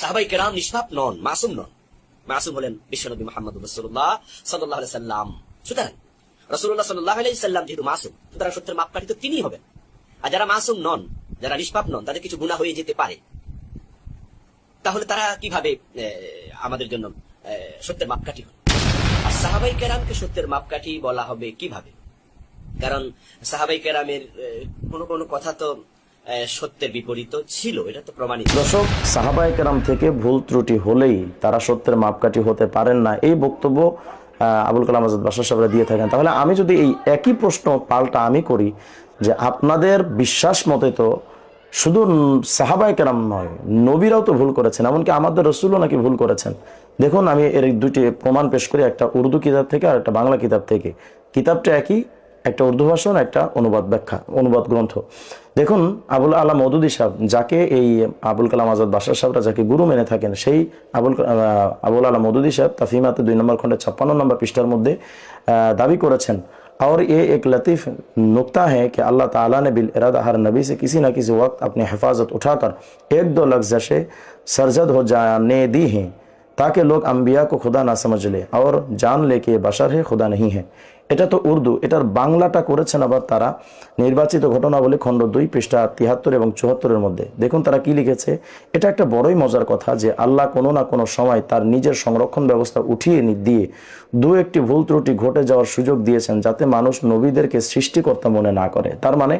সাহাবাই কেরাম নিষ্পাপ নন, মাসুম নন। মাসুম হলেন বিশ্বনবী মোহাম্মদ রসুল্লাহ সাল্লাহ সাল্লাম। সুতরাং রসুল্লাহ সাল্লাহ সাল্লাম যেহেতু মাসুম, সুতরাং সত্যের মাপকাঠি তো তিনিই হবেন। আর যারা মাসুম নন, যারা নিষ্পাপ নন, তাদের কিছু গুণা হয়ে যেতে পারে। তাহলে তারা কীভাবে আমাদের জন্য সত্যের মাপকাঠি হন? আর সাহাবাই কেরামকে সত্যের মাপকাঠি বলা হবে কীভাবে? কারণ সাহাবাই কেরামের কোনো কোনো কথা তো সত্যের বিপরীত ছিল, এটা তো প্রমাণিত। দর্শক সাহাবায় কেরাম থেকে ভুল ত্রুটি হলেই তারা সত্যের মাপকাঠি হতে পারেন না। এই বক্তব্য আবুল কালাম আজাদ বাসার সাহেবরা দিয়ে থাকেন। তাহলে আমি যদি এই একই প্রশ্ন পাল্টা আমি করি, যে আপনাদের বিশ্বাস মতে তো শুধু সাহাবায় কেরাম নয়, নবীরাও তো ভুল করেছেন, এমনকি আমাদের রসুলও নাকি ভুল করেছেন। দেখুন, আমি এর দুটি প্রমাণ পেশ করি, একটা উর্দু কিতাব থেকে আর একটা বাংলা কিতাব থেকে। কিতাবটা একই একটা উর্দু ভাষণ একটা অনুবাদ ব্যাখ্যা অনুবাদ গ্রন্থ দেখুন আবুল আলা মদুদি সাহেব যাকে এই আবুল কালাম আজাদ বাসার সাহেবরা যাকে গুরু মেনে থাকেন সেই আবুল আহ, আবুল আলা মদুদি সাহেব তাফিমাতে দুই নম্বর খণ্ডে ছাপ্পান্ন নম্বর পৃষ্ঠার মধ্যে আহ, দাবি করেছেন और ये एक लतीफ़ नुक्ता है कि अल्लाह ताला ने बिल इरादा हर नबी से किसी न किसी वक्त अपनी हिफाजत उठाकर एक दो लफ्ज़शें सरजद हो जाने दी हैं ताकि लोग अम्बिया को खुदा ना समझ ले और जान ले कि ये बशर है खुदा नहीं है এটা তো উর্দু এটার বাংলাটা করেছেন আবার তারা নির্বাচিত ঘটনাবলী খণ্ড দুই পৃষ্ঠা তিয়াত্তর এবং চুয়াত্তরের মধ্যে দেখুন তারা কি লিখেছে এটা একটা বড়ই মজার কথা যে আল্লাহ কোনো না কোনো সময় তার নিজের সংরক্ষণ ব্যবস্থা উঠিয়ে নি- দিয়ে দু একটি ভুল ত্রুটি ঘটে যাওয়ার সুযোগ দিয়েছেন যাতে মানুষ নবীদেরকে সৃষ্টিকর্তা মনে না করে তার মানে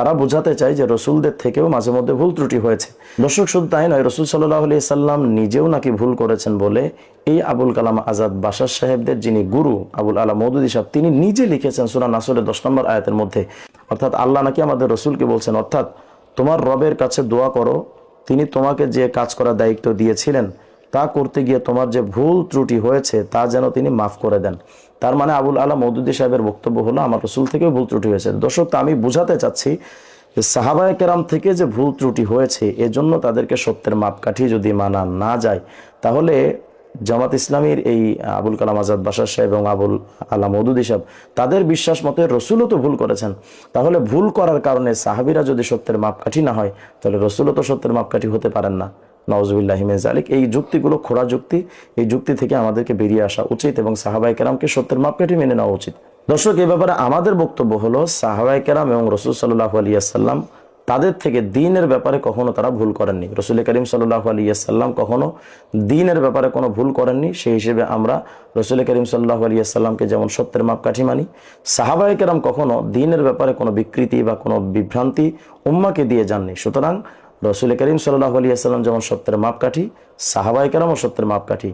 তারা বোঝাতে চায় যে রসুলদের থেকেও মাঝে মধ্যে ভুল ত্রুটি হয়েছে। দর্শক, শুধু তাই নয়, রসুল সাল্লাহ আলি সাল্লাম নিজেও নাকি ভুল করেছেন বলে এই আবুল কালাম আজাদ বাসার সাহেবদের যিনি গুরু আবুল আলা মৌদুদি সাহেব, তিনি নিজে লিখেছেন সুরা নাসরের দশ নম্বর আয়াতের মধ্যে। অর্থাৎ আল্লাহ নাকি আমাদের রসুলকে বলছেন, অর্থাৎ তোমার রবের কাছে দোয়া করো, তিনি তোমাকে যে কাজ করার দায়িত্ব দিয়েছিলেন তা করতে গিয়ে তোমার যে ভুল ত্রুটি হয়েছে তা যেন তিনি মাফ করে দেন। তার মানে আবুল আলা মৌদুদি সাহেবের বক্তব্য হলো, আমার রসুল থেকেও ভুল ত্রুটি হয়েছে। দর্শক, তা আমি বুঝাতে চাচ্ছি যে সাহাবায় কেরাম থেকে যে ভুল ত্রুটি হয়েছে, এজন্য তাদেরকে সত্যের মাপকাঠি যদি মানা না যায়, তাহলে জামাত ইসলামীর এই আবুল কালাম আজাদ বাসার সাহেব এবং আবুল আলা মৌদুদি সাহেব, তাদের বিশ্বাস মতে রসুলও তো ভুল করেছেন। তাহলে ভুল করার কারণে সাহাবিরা যদি সত্যের মাপকাঠি না হয়, তাহলে রসুলও তো সত্যের মাপকাঠি হতে পারেন না। নওয়াজবিল্লাহ জালিক এই যুক্তিগুলো, খোড়া যুক্তি, এই যুক্তি থেকে আমাদেরকে বেরিয়ে আসা উচিত এবং সাহাবাই কেরামকে সত্যের মাপকাঠি মেনে নেওয়া উচিত। দর্শক এই ব্যাপারে আমাদের বক্তব্য হলো সাহাবাই কেরাম এবং রসুল সাল্লাহ আলিয়াল্লাম তাদের থেকে দিনের ব্যাপারে কখনো তারা ভুল করেননি। রসুল করিম সাল্লাহ আলিয়াল্লাম কখনো দিনের ব্যাপারে কোনো ভুল করেননি। সেই হিসেবে আমরা রসুল করিম সাল্লাহ আলিয়াল্লামকে যেমন সত্যের মাপকাঠি মানি সাহাবাই কেরাম কখনো দিনের ব্যাপারে কোনো বিকৃতি বা কোনো বিভ্রান্তি উম্মাকে দিয়ে যাননি। সুতরাং রসুল করিম সাল্লাহ আলিয়া সাল্লাম যেমন সত্যের মাপকাঠি সাহাবাই কেরামও সত্যের মাপকাঠি।